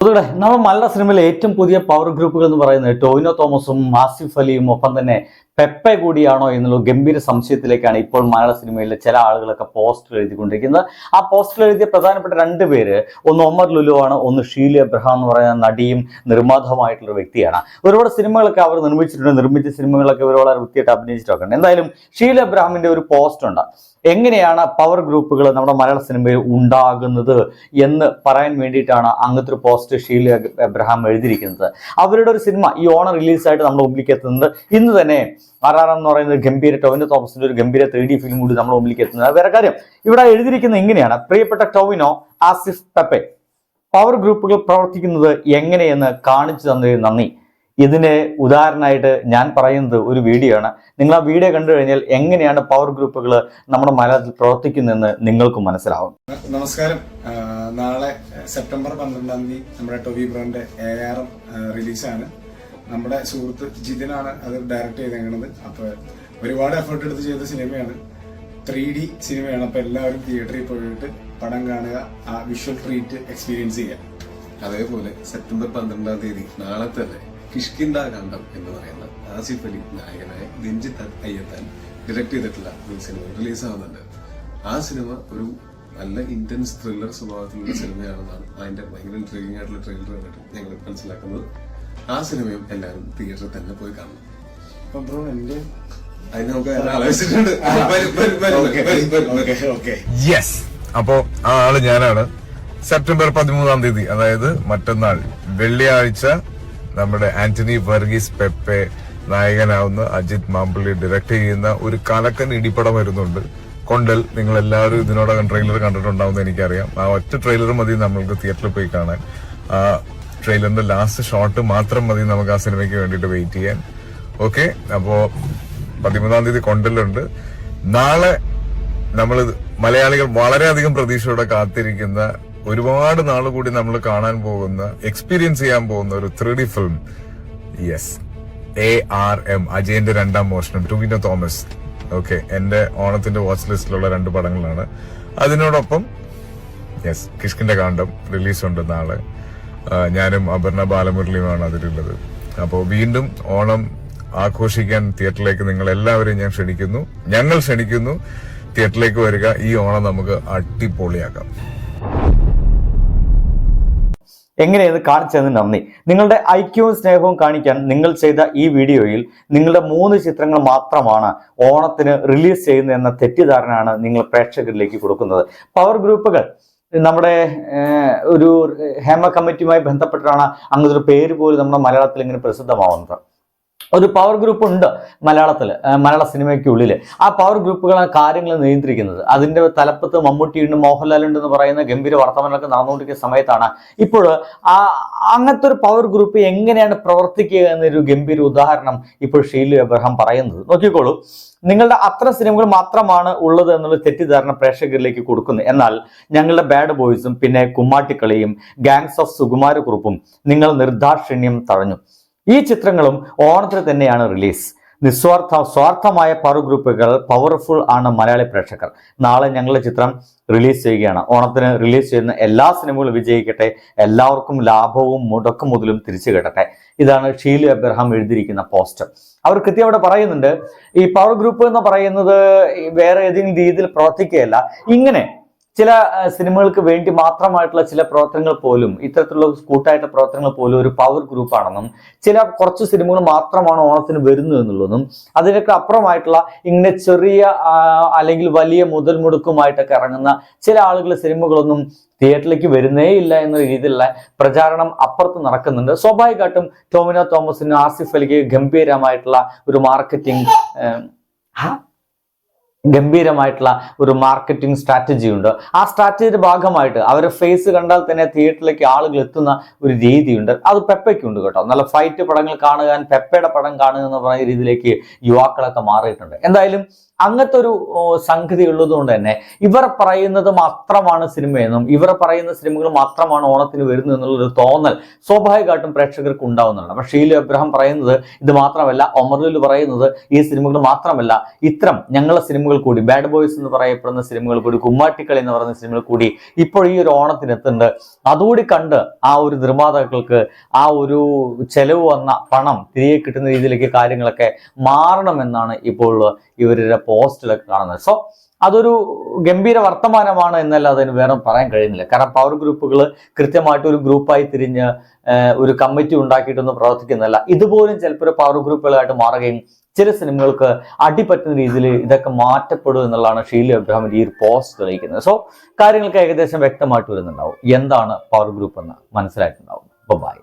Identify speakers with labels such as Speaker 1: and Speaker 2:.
Speaker 1: അതുകൂടെ നമ്മൾ മലയാള സിനിമയിലെ ഏറ്റവും പുതിയ പവർ ഗ്രൂപ്പുകൾ എന്ന് പറയുന്നത് ടോയിനോ തോമസും ആസിഫ് അലിയും ഒപ്പം തന്നെ പെപ്പെ കൂടിയാണോ എന്നുള്ള ഗംഭീര സംശയത്തിലേക്കാണ് ഇപ്പോൾ മലയാള സിനിമയിലെ ചില ആളുകളൊക്കെ പോസ്റ്റർ എഴുതിക്കൊണ്ടിരിക്കുന്നത്. ആ പോസ്റ്റർ എഴുതിയ പ്രധാനപ്പെട്ട രണ്ട് പേര് ഒന്ന് ഒമർ ലുലു ആണ് ഒന്ന് ഷീല എബ്രഹാം എന്ന് പറയുന്ന നടിയും നിർമ്മാതാവുമായിട്ടുള്ള വ്യക്തിയാണ്. ഒരുപാട് സിനിമകളൊക്കെ അവർ നിർമ്മിച്ചിട്ടുണ്ട് നിർമ്മിച്ച സിനിമകളൊക്കെ ഇവർ വളരെ വൃത്തിയായിട്ട് അഭിനയിച്ചിട്ടൊക്കെ ഉണ്ട്. എന്തായാലും ഷീല എബ്രഹാമിന്റെ ഒരു പോസ്റ്റ് ഉണ്ട്. എങ്ങനെയാണ് പവർ ഗ്രൂപ്പുകൾ നമ്മുടെ മലയാള സിനിമയിൽ ഉണ്ടാകുന്നത് എന്ന് പറയാൻ വേണ്ടിയിട്ടാണ് അങ്ങനത്തെ ഒരു പോസ്റ്റ് ഷീല എബ്രഹാം എഴുതിയിരിക്കുന്നത്. അവരുടെ ഒരു സിനിമ ഈ ഓണം റിലീസായിട്ട് നമ്മുടെ മുമ്പിലേക്ക് എത്തുന്നത്. ഇന്ന് തന്നെ ആർ ആർ എന്ന് പറയുന്നത് ഗംഭീര ടോവിനോ തോമസിന്റെ ഒരു ഗംഭീര ത്രീ ഡി ഫിലിം കൂടി നമ്മുടെ മുമ്പിലേക്ക് എത്തുന്നത്. വേറെ കാര്യം ഇവിടെ എഴുതിയിരിക്കുന്നത് എങ്ങനെയാണ് പ്രിയപ്പെട്ട ടോവിനോ ആസിഫ് പെപ്പെ പവർ ഗ്രൂപ്പുകൾ പ്രവർത്തിക്കുന്നത് എങ്ങനെയെന്ന് കാണിച്ചു തന്നതിന് നന്ദി. ഇതിന് ഉദാഹരണമായിട്ട് ഞാൻ പറയുന്നത് ഒരു വീഡിയോ ആണ് നിങ്ങൾ ആ വീഡിയോ കണ്ടു കഴിഞ്ഞാൽ എങ്ങനെയാണ് പവർ ഗ്രൂപ്പുകൾ നമ്മുടെ മലയാളത്തിൽ പ്രവർത്തിക്കുന്നതെന്ന് നിങ്ങൾക്ക് മനസ്സിലാവും.
Speaker 2: നമസ്കാരം. നാളെ സെപ്റ്റംബർ പന്ത്രണ്ടാം തീയതി നമ്മുടെ ടോവി ബ്രോന്റെ എ ആർ റിലീസാണ്. നമ്മുടെ സുഹൃത്ത് ജിതിനാണ് അത് ഡയറക്റ്റ് ചെയ്തേക്കുന്നത് അപ്പൊ ഒരുപാട് എഫേർട്ട് എടുത്ത് ചെയ്ത സിനിമയാണ്. ത്രീ ഡി സിനിമയാണ്. അപ്പൊ എല്ലാവരും തിയേറ്ററിൽ പോയിട്ട് പടം കാണുക ആ വിഷ്വൽ ട്രീറ്റ് എക്സ്പീരിയൻസ് ചെയ്യുക.
Speaker 3: അതേപോലെ സെപ്റ്റംബർ പന്ത്രണ്ടാം തീയതി നാളെ തന്നെ കിഷ്കിന്ദ കണ്ടം എന്ന് പറയുന്ന ആസിഫ് അലി നായകനായ രഞ്ജിത്ത് അയ്യത്താൻ ഡിറക്ട് ചെയ്തിട്ടുള്ള ഒരു സിനിമ റിലീസ് ആവുന്നുണ്ട്. ആ സിനിമ ഒരു നല്ല ഇന്റൻസ് ത്രില്ലർ സ്വഭാവത്തിലുള്ള സിനിമയാണെന്നാണ് അതിന്റെ ഭയങ്കര ഇൻട്രീഗിംഗ് ആയിട്ടുള്ള ട്രെയിലർ കണ്ടിട്ട് ഞങ്ങൾ മനസ്സിലാക്കുന്നത്. ആ സിനിമയും എല്ലാവരും തിയേറ്ററിൽ തന്നെ പോയി കാണണം.
Speaker 2: അപ്പൊ ബ്രോ എന്റെ
Speaker 3: അതിന് നമുക്ക് ആലോചിച്ചിട്ടുണ്ട്
Speaker 4: യെസ് അപ്പോ ആ ആൾ ഞാനാണ്. സെപ്റ്റംബർ പതിമൂന്നാം തീയതി അതായത് മറ്റന്നാൾ വെള്ളിയാഴ്ച നമ്മുടെ ആന്റണി വർഗീസ് പെപ്പെ നായകനാവുന്ന അജിത് മാമ്പള്ളി ഡയറക്ട് ചെയ്യുന്ന ഒരു കലക്കൻ ഇടിപ്പടം വരുന്നുണ്ട്. കൊണ്ടൽ നിങ്ങൾ എല്ലാവരും ഇതിനോടകം ട്രെയിലർ കണ്ടിട്ടുണ്ടാവുമെന്ന് എനിക്കറിയാം. ആ ഒറ്റ ട്രെയിലർ മതി നമ്മൾക്ക് തിയേറ്ററിൽ പോയി കാണാൻ. ആ ട്രെയിലറിന്റെ ലാസ്റ്റ് ഷോട്ട് മാത്രം മതി നമുക്ക് ആ സിനിമയ്ക്ക് വേണ്ടിയിട്ട് വെയിറ്റ് ചെയ്യാൻ. ഓക്കെ അപ്പോ പതിമൂന്നാം തീയതി കൊണ്ടല്ലുണ്ട് നാളെ നമ്മൾ മലയാളികൾ വളരെയധികം പ്രതീക്ഷയോടെ കാത്തിരിക്കുന്ന ഒരുപാട് നാൾ കൂടി നമ്മൾ കാണാൻ പോകുന്ന എക്സ്പീരിയൻസ് ചെയ്യാൻ പോകുന്ന ഒരു three D film yes A R M അജയന്റെ രണ്ടാം മോഷണം ടുവിനോ തോമസ് ഓക്കെ എന്റെ ഓണത്തിന്റെ വാച്ച് ലിസ്റ്റിലുള്ള രണ്ട് പടങ്ങളാണ്. അതിനോടൊപ്പം യെസ് കിഷ്കിന്റെ കാണ്ഡം റിലീസുണ്ട് നാളെ. ആ, ഞാനും അപർണ ബാലമുരളിയുമാണ് അതിലുള്ളത്. അപ്പോൾ വീണ്ടും ഓണം ആഘോഷിക്കാൻ തിയേറ്ററിലേക്ക് നിങ്ങൾ എല്ലാവരെയും ഞാൻ ക്ഷണിക്കുന്നു. ഞങ്ങൾ ക്ഷണിക്കുന്നു. തിയേറ്ററിലേക്ക് വരിക. ഈ ഓണം നമുക്ക് അടിപൊളിയാക്കാം.
Speaker 1: എങ്ങനെയത് കാണിച്ചതിന് നന്ദി. നിങ്ങളുടെ ഐക്യവും സ്നേഹവും കാണിക്കാൻ നിങ്ങൾ ചെയ്ത ഈ വീഡിയോയിൽ നിങ്ങളുടെ മൂന്ന് ചിത്രങ്ങൾ മാത്രമാണ് ഓണത്തിന് റിലീസ് ചെയ്യുന്നത് എന്ന തെറ്റിദ്ധാരണയാണ് നിങ്ങൾ പ്രേക്ഷകരിലേക്ക് കൊടുക്കുന്നത്. പവർ ഗ്രൂപ്പുകൾ നമ്മുടെ ഒരു ഹേമ കമ്മിറ്റിയുമായി ബന്ധപ്പെട്ടിട്ടാണ് അങ്ങനത്തെ ഒരു പേര് പോലും നമ്മുടെ മലയാളത്തിൽ ഇങ്ങനെ പ്രസിദ്ധമാവുന്നത്. ഒരു പവർ ഗ്രൂപ്പ് ഉണ്ട് മലയാളത്തിൽ മലയാള സിനിമയ്ക്കുള്ളിൽ ആ പവർ ഗ്രൂപ്പുകളാണ് കാര്യങ്ങൾ നിയന്ത്രിക്കുന്നത്. അതിന്റെ തലപ്പത്ത് മമ്മൂട്ടിയുണ്ട് മോഹൻലാലുണ്ട് എന്ന് പറയുന്ന ഗംഭീര വർത്തമാനമൊക്കെ നടന്നുകൊണ്ടിരിക്കുന്ന സമയത്താണ്. ഇപ്പോൾ ആ അങ്ങനത്തെ ഒരു പവർ ഗ്രൂപ്പ് എങ്ങനെയാണ് പ്രവർത്തിക്കുക എന്നൊരു ഗംഭീര ഉദാഹരണം ഇപ്പോൾ ഷീലു എബ്രഹാം പറയുന്നത്. നോക്കിക്കോളൂ. നിങ്ങളുടെ അത്ര സിനിമകൾ മാത്രമാണ് ഉള്ളത് എന്നുള്ള തെറ്റിദ്ധാരണ പ്രേക്ഷകരിലേക്ക് കൊടുക്കുന്നത് എന്നാൽ ഞങ്ങളുടെ ബാഡ് ബോയ്സും പിന്നെ കുമ്മാട്ടിക്കളിയും ഗാങ്സ് ഓഫ് സുകുമാരക്കുറുപ്പും നിങ്ങൾ നിർദാക്ഷിണ്യം തഴഞ്ഞു. ഈ ചിത്രങ്ങളും ഓണത്തിന് തന്നെയാണ് റിലീസ്. നിസ്വാർത്ഥ സ്വാർത്ഥമായ പവർ ഗ്രൂപ്പുകൾ പവർഫുൾ ആണ് മലയാളി പ്രേക്ഷകർ. നാളെ ഞങ്ങളുടെ ചിത്രം റിലീസ് ചെയ്യുകയാണ്. ഓണത്തിന് റിലീസ് ചെയ്യുന്ന എല്ലാ സിനിമകളും വിജയിക്കട്ടെ. എല്ലാവർക്കും ലാഭവും മുടക്കും മുതലും തിരിച്ചു കിട്ടട്ടെ. ഇതാണ് ഷീലു അബ്രഹാം എഴുതിയിരിക്കുന്ന പോസ്റ്റർ. അവർ കൃത്യം അവിടെ പറയുന്നുണ്ട് ഈ പവർ ഗ്രൂപ്പ് എന്ന് പറയുന്നത് വേറെ ഏതെങ്കിലും രീതിയിൽ പ്രവർത്തിക്കുകയല്ല. ഇങ്ങനെ ചില സിനിമകൾക്ക് വേണ്ടി മാത്രമായിട്ടുള്ള ചില പ്രവർത്തനങ്ങൾ പോലും ഇത്തരത്തിലുള്ള കൂട്ടായിട്ടുള്ള പ്രവർത്തനങ്ങൾ പോലും ഒരു പവർ ഗ്രൂപ്പാണെന്നും ചില കുറച്ച് സിനിമകൾ മാത്രമാണ് ഓണത്തിന് വരുന്നത് എന്നുള്ളതും അതിനൊക്കെ അപ്പുറമായിട്ടുള്ള ഇങ്ങനെ ചെറിയ അല്ലെങ്കിൽ വലിയ മുതൽ മുടക്കുമായിട്ടൊക്കെ ഇറങ്ങുന്ന ചില ആളുകൾ സിനിമകളൊന്നും തിയേറ്ററിലേക്ക് വരുന്നേ ഇല്ല എന്ന രീതിയിലുള്ള പ്രചാരണം അപ്പുറത്ത് നടക്കുന്നുണ്ട്. സ്വാഭാവികമായിട്ടും ടോമിനോ തോമസിന് ആസിഫ് അലിക്ക് ഗംഭീരമായിട്ടുള്ള ഒരു മാർക്കറ്റിംഗ് ഗംഭീരമായിട്ടുള്ള ഒരു മാർക്കറ്റിംഗ് സ്ട്രാറ്റജി ഉണ്ട്. ആ സ്ട്രാറ്റജിയുടെ ഭാഗമായിട്ട് അവരെ ഫേസ് കണ്ടാൽ തന്നെ തിയേറ്ററിലേക്ക് ആളുകൾ എത്തുന്ന ഒരു രീതിയുണ്ട്. അത് പെപ്പയ്ക്കുണ്ട് കേട്ടോ. നല്ല ഫൈറ്റ് പടങ്ങൾ കാണുക പെപ്പയുടെ പടം കാണുക എന്ന് പറയുന്ന രീതിയിലേക്ക് യുവാക്കളൊക്കെ മാറിയിട്ടുണ്ട്. എന്തായാലും അങ്ങനത്തെ ഒരു സംഗതി ഉള്ളതുകൊണ്ട് തന്നെ ഇവർ പറയുന്നത് മാത്രമാണ് സിനിമയെന്നും ഇവർ പറയുന്ന സിനിമകൾ മാത്രമാണ് ഓണത്തിന് വരുന്നത് എന്നുള്ളൊരു തോന്നൽ സ്വാഭാവികമായിട്ടും പ്രേക്ഷകർക്ക് ഉണ്ടാവുന്നതാണ്. പക്ഷേ ഷീലു അബ്രഹാം പറയുന്നത് ഇത് മാത്രമല്ല ഒമർലുൽ പറയുന്നത് ഈ സിനിമകൾ മാത്രമല്ല ഇത്തരം ഞങ്ങളെ സിനിമകൾ കൂടി ബാഡ് ബോയ്സ് എന്ന് പറയപ്പെടുന്ന സിനിമകൾ കൂടി കുമ്മാട്ടിക്കളി എന്ന് പറയുന്ന സിനിമകൾ കൂടി ഇപ്പോൾ ഈ ഒരു ഓണത്തിന് എത്തുന്നുണ്ട്. അതുകൂടി കണ്ട് ആ ഒരു നിർമ്മാതാക്കൾക്ക് ആ ഒരു ചെലവ് വന്ന പണം തിരികെ കിട്ടുന്ന രീതിയിലേക്ക് കാര്യങ്ങളൊക്കെ മാറണമെന്നാണ് ഇപ്പോൾ ഇവരുടെ പോസ്റ്റിലൊക്കെ കാണുന്നത്. സോ അതൊരു ഗംഭീര വർത്തമാനമാണ് എന്നല്ലാതെ അതിന് വേറെ പറയാൻ കഴിയുന്നില്ല. കാരണം പവർ ഗ്രൂപ്പുകൾ കൃത്യമായിട്ട് ഒരു ഗ്രൂപ്പായി തിരിഞ്ഞ് ഒരു കമ്മിറ്റി ഉണ്ടാക്കിയിട്ടൊന്നും പ്രവർത്തിക്കുന്നില്ല ഇതുപോലും ചിലപ്പോൾ ഒരു പവർ ഗ്രൂപ്പുകളായിട്ട് മാറുകയും ചില സിനിമകൾക്ക് അടിപറ്റുന്ന രീതിയിൽ ഇതൊക്കെ മാറ്റപ്പെടും എന്നുള്ളതാണ് ഷീലു അബ്രഹാമിന്റെ ഈ ഒരു പോസ്റ്റ് തെളിയിക്കുന്നത്. സോ കാര്യങ്ങൾക്ക് ഏകദേശം വ്യക്തമായിട്ട് വരുന്നുണ്ടാവും. എന്താണ് പവർ ഗ്രൂപ്പ് എന്ന് മനസ്സിലായിട്ടുണ്ടാവും. ബൈ